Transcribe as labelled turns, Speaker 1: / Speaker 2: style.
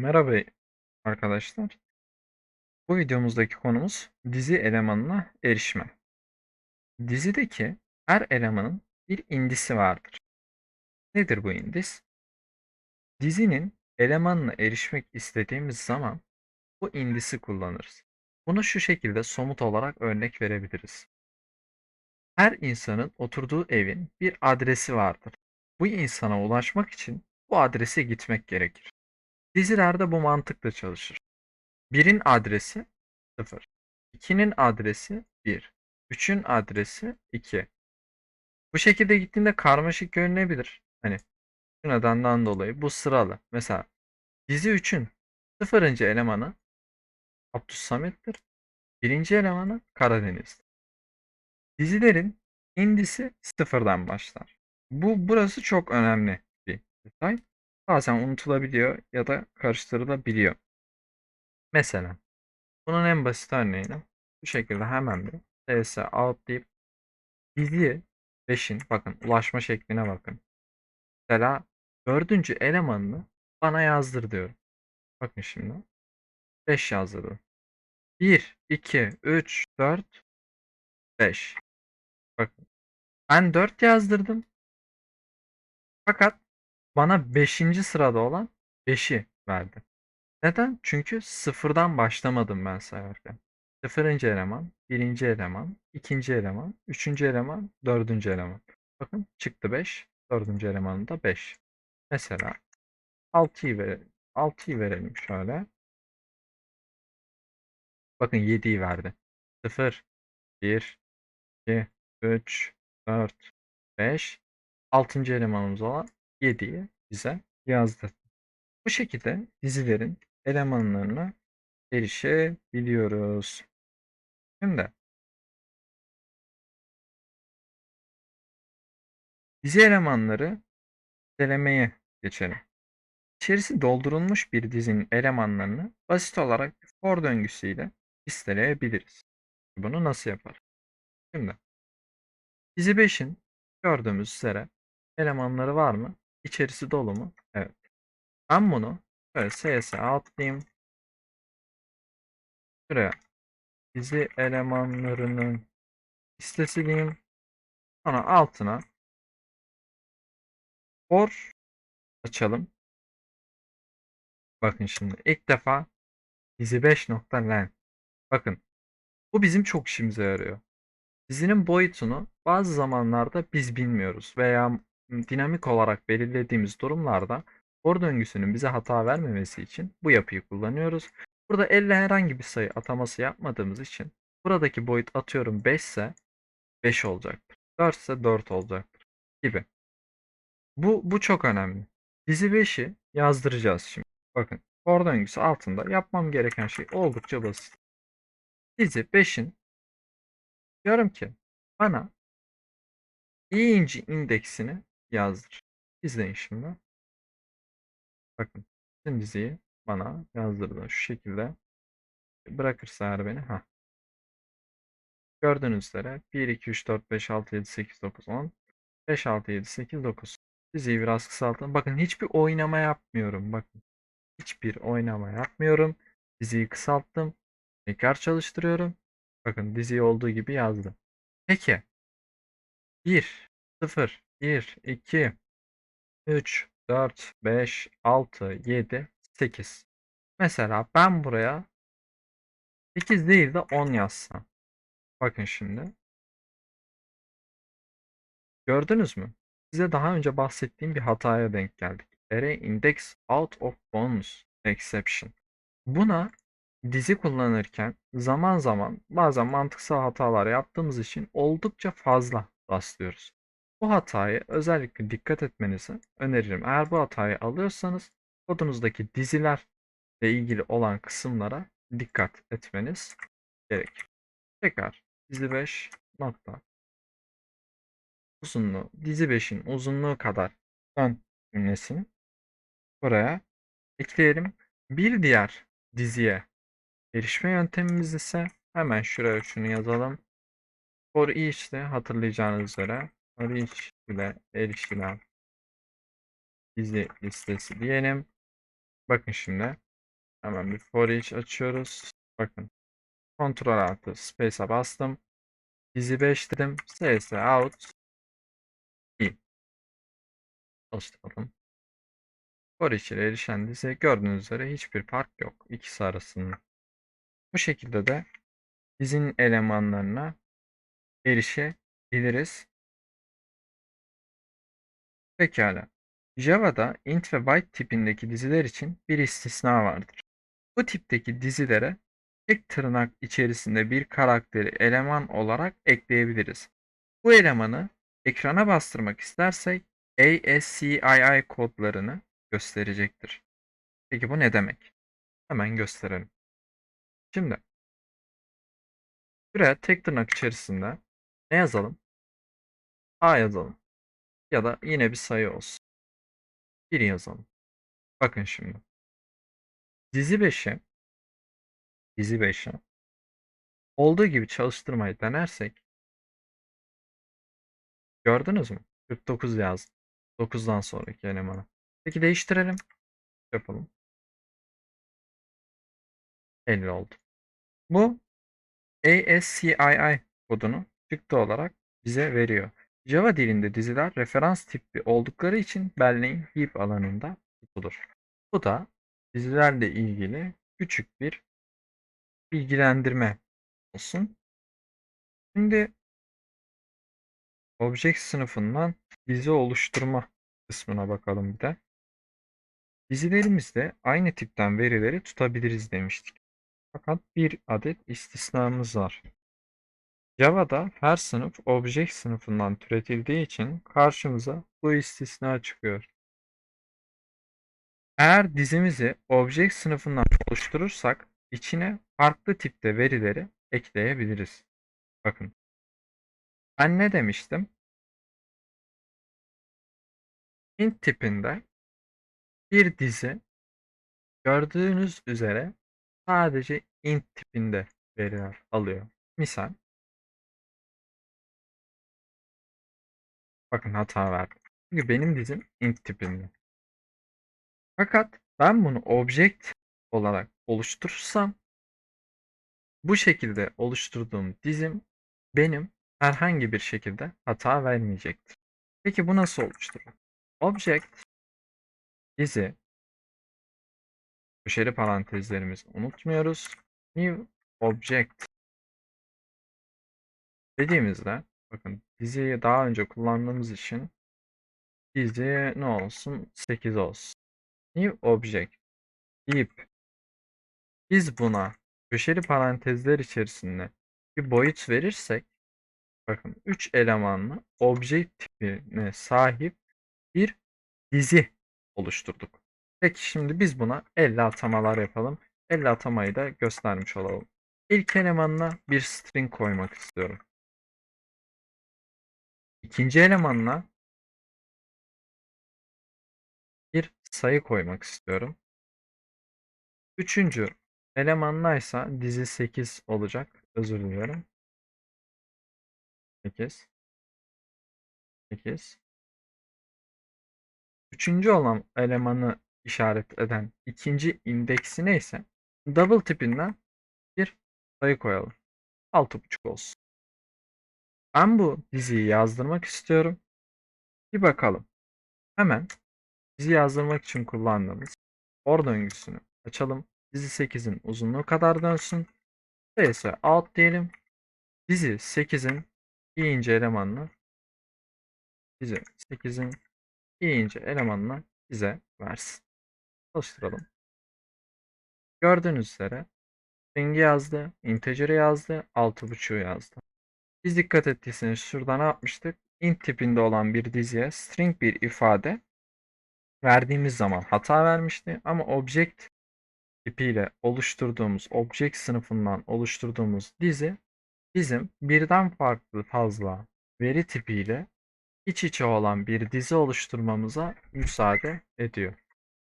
Speaker 1: Merhaba arkadaşlar. Bu videomuzdaki konumuz dizi elemanına erişme. Dizideki her elemanın bir indisi vardır. Nedir bu indis? Dizinin elemanına erişmek istediğimiz zaman bu indisi kullanırız. Bunu şu şekilde somut olarak örnek verebiliriz. Her insanın oturduğu evin bir adresi vardır. Bu insana ulaşmak için bu adrese gitmek gerekir. Dizilerde bu mantıkla çalışır. 1'in adresi 0. 2'nin adresi 1. 3'ün adresi 2. Bu şekilde gittiğinde karmaşık görünebilir. Hani şu nedenden dolayı bu sıralı. Mesela dizi 3'ün 0. elemanı Abdüssamet'tir. 1. elemanı Karadeniz. Dizilerin indisi sıfırdan başlar. Bu burası çok önemli bir detay. Bazen unutulabiliyor ya da karıştırılabiliyor. Mesela bunun en basit örneğini bu şekilde hemen bir ts out deyip diziye 5'in bakın ulaşma şekline bakın. Mesela dördüncü elemanını bana yazdır diyorum. Bakın şimdi 5 yazdırdım. 1, 2, 3, 4, 5. Bakın ben 4 yazdırdım. Fakat bana 5. sırada olan 5'i verdi. Neden? Çünkü sıfırdan başlamadım ben sayarken. Sıfırıncı eleman, birinci eleman, ikinci eleman, üçüncü eleman, dördüncü eleman. Bakın çıktı 5. Dördüncü elemanı da 5. Mesela 6'yı verelim. 6'yı verelim şöyle. Bakın 7'yi verdi. 0, 1, 2, 3, 4, 5. 6. elemanımız olan 7'yi bize yazdı. Bu şekilde dizilerin elemanlarına erişebiliyoruz. Şimdi dizi elemanları listelemeye geçelim. İçerisi doldurulmuş bir dizinin elemanlarını basit olarak for döngüsüyle listeleyebiliriz. Bunu nasıl yapar? Şimdi dizi 5'in gördüğümüz üzere elemanları var mı? İçerisi dolu mu? Evet. Ben bunu böyle CS'e atlayayım. Şuraya dizi elemanlarının listesi diyeyim. Sonra altına for açalım. Bakın şimdi ilk defa dizi 5.len. Bakın bu bizim çok işimize yarıyor. Dizinin boyutunu bazı zamanlarda biz bilmiyoruz veya dinamik olarak belirlediğimiz durumlarda for döngüsünün bize hata vermemesi için bu yapıyı kullanıyoruz. Burada elle herhangi bir sayı ataması yapmadığımız için buradaki boyut atıyorum 5 ise 5 olacaktır. 4 ise 4 olacaktır gibi. Bu, bu çok önemli. Dizi 5'i yazdıracağız şimdi. Bakın for döngüsü altında yapmam gereken şey oldukça basit. Dizi 5'in diyorum ki bana i'inci indeksini yazdır. İzleyin şimdi. Bakın bütün diziyi bana yazdırdı. Şu şekilde bırakırsa eğer beni. ha. Gördüğünüz üzere 1, 2, 3, 4, 5, 6, 7, 8, 9, 10. 5, 6, 7, 8, 9. Diziyi biraz kısaltın. Bakın hiçbir oynama yapmıyorum. Bakın. Hiçbir oynama yapmıyorum. Diziyi kısalttım. Tekrar çalıştırıyorum. Bakın diziyi olduğu gibi yazdım. Peki. 1, 0, 1, 2, 3, 4, 5, 6, 7, 8. Mesela ben buraya 8 değil de 10 yazsam. Bakın şimdi. Gördünüz mü? Size daha önce bahsettiğim bir hataya denk geldik. Array index out of bounds exception. Buna dizi kullanırken zaman zaman bazen mantıksal hatalar yaptığımız için oldukça fazla rastlıyoruz. Bu hatayı özellikle dikkat etmenizi öneririm. Eğer bu hatayı alıyorsanız kodunuzdaki dizilerle ilgili olan kısımlara dikkat etmeniz gerekir. Tekrar dizi 5 nokta uzunluğu dizi 5'in uzunluğu kadar ön cümlesini buraya ekleyelim. Bir diğer diziye erişme yöntemimiz ise hemen şuraya şunu yazalım. For each de hatırlayacağınız üzere for each ile erişilen dizi listesi diyelim. Bakın şimdi Hemen bir for each açıyoruz. Bakın. Ctrl artı space'a bastım. Dizi 5 dedim. cs out i. Çalıştıralım. For ile erişen dizi gördüğünüz üzere hiçbir fark yok ikisi arasında. Bu şekilde de dizinin elemanlarına erişebiliriz. Pekala. Java'da int ve byte tipindeki diziler için bir istisna vardır. Bu tipteki dizilere tek tırnak içerisinde bir karakteri eleman olarak ekleyebiliriz. Bu elemanı ekrana bastırmak istersek ASCII kodlarını gösterecektir. Peki bu ne demek? Hemen gösterelim. Şimdi buraya tek tırnak içerisinde ne yazalım? A yazalım. Ya da yine bir sayı olsun. 1 yazalım. Bakın şimdi. Dizi 5'i dizi 5'i olduğu gibi çalıştırmayı denersek gördünüz mü? 49 yazdı. 9'dan sonraki elemanı. Peki değiştirelim. Yapalım. 50 oldu. Bu ASCII kodunu çıktı olarak bize veriyor. Java dilinde diziler referans tipi oldukları için belleğin heap alanında tutulur. Bu da dizilerle ilgili küçük bir bilgilendirme olsun. Şimdi Object sınıfından dizi oluşturma kısmına bakalım bir de. Dizilerimizde aynı tipten verileri tutabiliriz demiştik. Fakat bir adet istisnamız var. Java'da her sınıf Object sınıfından türetildiği için karşımıza bu istisna çıkıyor. Eğer dizimizi Object sınıfından oluşturursak içine farklı tipte verileri ekleyebiliriz. Bakın. Ben ne demiştim? int tipinde bir dizi gördüğünüz üzere sadece int tipinde veriler alıyor. Misal bakın hata verdim. Çünkü benim dizim int tipinde. Fakat ben bunu object olarak oluşturursam bu şekilde oluşturduğum dizim benim herhangi bir şekilde hata vermeyecektir. Peki bu nasıl oluşturulur? Object dizi köşeli parantezlerimizi unutmuyoruz. New object dediğimizde bakın diziyi daha önce kullandığımız için dizi ne olsun 8 olsun. New object deyip biz buna köşeli parantezler içerisinde bir boyut verirsek bakın 3 elemanlı object tipine sahip bir dizi oluşturduk. Peki şimdi biz buna 50 atamalar yapalım. 50 atamayı da göstermiş olalım. İlk elemanına bir string koymak istiyorum. İkinci elemanına bir sayı koymak istiyorum. Üçüncü elemanına ise dizi 8 olacak. Özür diliyorum. 8 8 Üçüncü olan elemanı işaret eden ikinci indeksine ise double tipinden bir sayı koyalım. 6.5 olsun. Ben bu diziyi yazdırmak istiyorum. Bir bakalım. Hemen dizi yazdırmak için kullandığımız for döngüsünü açalım. Dizi 8'in uzunluğu kadar dönsün. cs out diyelim. Dizi 8'in ikinci elemanını dizi 8'in ikinci elemanını bize versin. Çalıştıralım. Gördüğünüz üzere string'i yazdı, integer'i yazdı, 6.5'u yazdı. Biz dikkat ettiyseniz şurada ne yapmıştık? int tipinde olan bir diziye string bir ifade verdiğimiz zaman hata vermişti ama object tipiyle oluşturduğumuz object sınıfından oluşturduğumuz dizi bizim birden farklı fazla veri tipiyle iç içe olan bir dizi oluşturmamıza müsaade ediyor.